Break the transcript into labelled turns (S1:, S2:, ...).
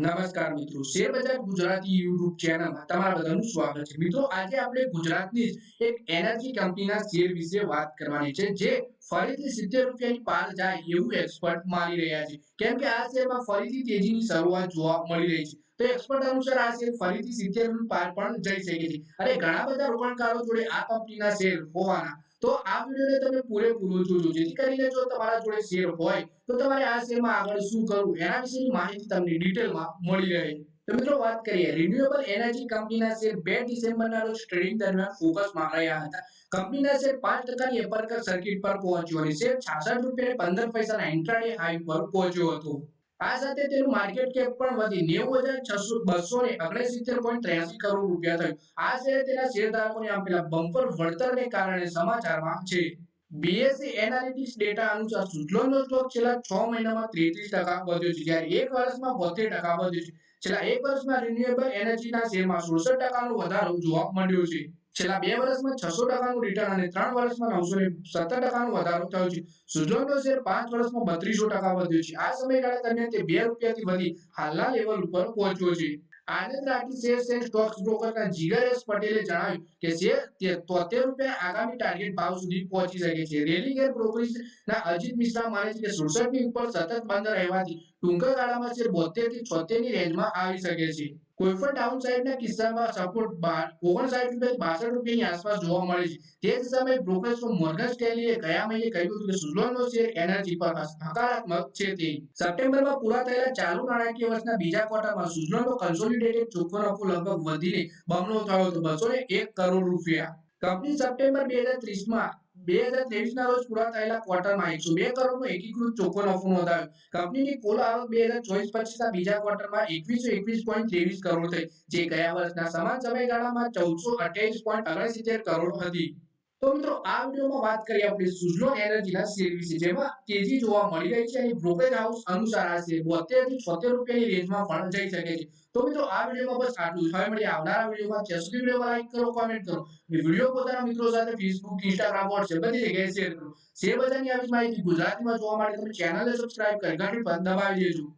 S1: નમસ્કાર મિત્રો, શેર બજાર ગુજરાતી યુટ્યુબ ચેનલમાં તમારા બધાનું સ્વાગત છે. મિત્રો, આજે આપણે ગુજરાતની એક એનર્જી કંપનીના શેર વિશે વાત કરવાની છે, જે ફરીથી સિત્તેર રૂપિયાની પાર જાય એવું એક્સપર્ટ માની રહ્યા છે. કેમ કે આ શેરમાં ફરીથી તેજીની શરૂઆત જોવા મળી રહી છે. તો એક્સપર્ટ અનુસાર આ શેર ફરીથી સિત્તેર પાર પણ જઈ શકે છે. અને ઘણા બધા રોકાણકારો જોડે આ કંપનીના શેર હોવાના. તો આ વિડીયોને તમે પૂરેપૂરો જોજો. જેથી કરીને જો તમારા જોડે શેર હોય, તો તમારે આ શેરમાં આગળ શું કરવું, એના વિશેની માહિતી તમને ડિટેલમાં મળી રહે. તો મિત્રો વાત કરીએ. રિન્યુએબલ એનર્જી કંપનીના શેર બે ડિસેમ્બરના રોજ ટ્રેડિંગ દરમિયાન ફોકસમાં રહ્યા હતા. કંપનીના શેર પાંચ ટકાની એપરકર સર્કિટ પર પહોંચ્યો અને શેર છાસઠ રૂપિયા પંદર પૈસાના એન્ટ્રાડે હાઈ પર પહોંચ્યો હતો. આ સાથે તેનું માર્કેટ કેપ પણ વધી. નેવું હજાર છસો બસો ને ઓગણસિત્તેર પોઈન્ટ ત્ર્યાસી કરોડ રૂપિયા થયું. આ શેર તેના શેરધારકોને આપેલા બમ્પર વળતરને કારણે સમાચારમાં છે. બીએસસી એનાલિટિક્સ ડેટા અનુસાર સુઝલોનનો સ્ટોક છેલ્લા છ મહિનામાં 33% વધ્યો છે. જ્યારે એક વર્ષમાં 72% વધ્યો છે. છેલ્લા એક વર્ષમાં રિન્યુએબલ એનર્જીના શેરમાં 16% નો વધારો જોવા મળ્યો છે. છેલ્લા બે વર્ષમાં છસો ટકાનું રિટર્ન અને ત્રણ વર્ષમાં 917% નો વધારો થયો છે. સુઝલોનનો શેર પાંચ વર્ષમાં 32% વધ્યો છે. આ સમયગાળા દરમિયાન તે બે રૂપિયાથી વધી હાલના લેવલ ઉપર પહોંચ્યો છે. Anand Rathi share and stocks બ્રોકરના Jigar S પટેલે જણાવ્યું કે શેર તોતેર રૂપિયા આગામી ટાર્ગેટ ભાવ સુધી પહોંચી શકે છે. રેલિંગ એર બ્રોકરેજ ના અજીત મિશ્રા માને છે કે સુડસઠની ઉપર સતત બંધ રહેવાથી ટૂંકા ગાળામાં શેર બોતેરથી છોતેરની રેન્જમાં આવી શકે છે. કોઈ પણ ડાઉન સાઇડના કિસ્સામાં સપોર્ટ ઓગણસાઠ રૂપિયા બાસઠ રૂપિયાની આસપાસ જોવા મળે છે. તે જ સમયે બ્રોકર્સ મોર્ગન સ્ટેનલીએ ગયા મહિને કહ્યું કે સુઝલોનનો શેર એનર્જી પર હકારાત્મક છે તે. સપ્ટેમ્બરમાં પૂરા થયેલા ચાલુ નાણાકીય વર્ષના બીજા ક્વાર્ટરમાં સુઝલોનનો કન્સોલિડેટેડ ચોખ્ખો નફો લગભગ વધીને બમણો થયો હતો બસો એક કરોડ રૂપિયા. કંપની સપ્ટેમ્બર બે હજાર ત્રીસમાં બે હજાર ત્રેવીસ ના રોજ પૂરા થયેલા ક્વાર્ટરમાં એકસો બે કરોડનો એકીકૃત ચોખ્ખો નફો નોંધાયો. કંપનીની કુલ આવક બે હજાર ચોવીસ પચીસ ના બીજા ક્વાર્ટરમાં એકવીસો એકવીસ પોઈન્ટ ત્રેવીસ કરોડ થઈ. જે ગયા વર્ષના સમાન સમયગાળામાં ચૌદસો અઠ્યાવીસ પોઈન્ટ ઓગણસિત્તેર કરોડ હતી. તો મિત્રો, આ વિડીયોમાં વાત કરીએ આપણે સુઝલોન એનર્જીના શેર વિશે, જેમાં તેજી જોવા મળી રહી છે અને બ્રોકરેજ હાઉસ અનુસાર આ શેર 72 થી 76 રૂપિયાની રેન્જમાં પણ જઈ શકે છે. તો મિત્રો, આ વિડીયોમાં બસ આટલું હવે મળીએ આવનારા વિડીયોમાં. ત્યાં સુધી વિડીયોમાં લાઈક કરો કોમેન્ટ કરો. વીડિયો પોતાના મિત્રો સાથે ફેસબુક ઇન્સ્ટાગ્રામ વોટ્સએપ બધી જગ્યાએ શેર કરો. શેર બજારની આવી માહિતી ગુજરાતીમાં જોવા માટે તમે ચેનલને સબસ્ક્રાઇબ કરી ઘંટી પર દબાવી દેજો.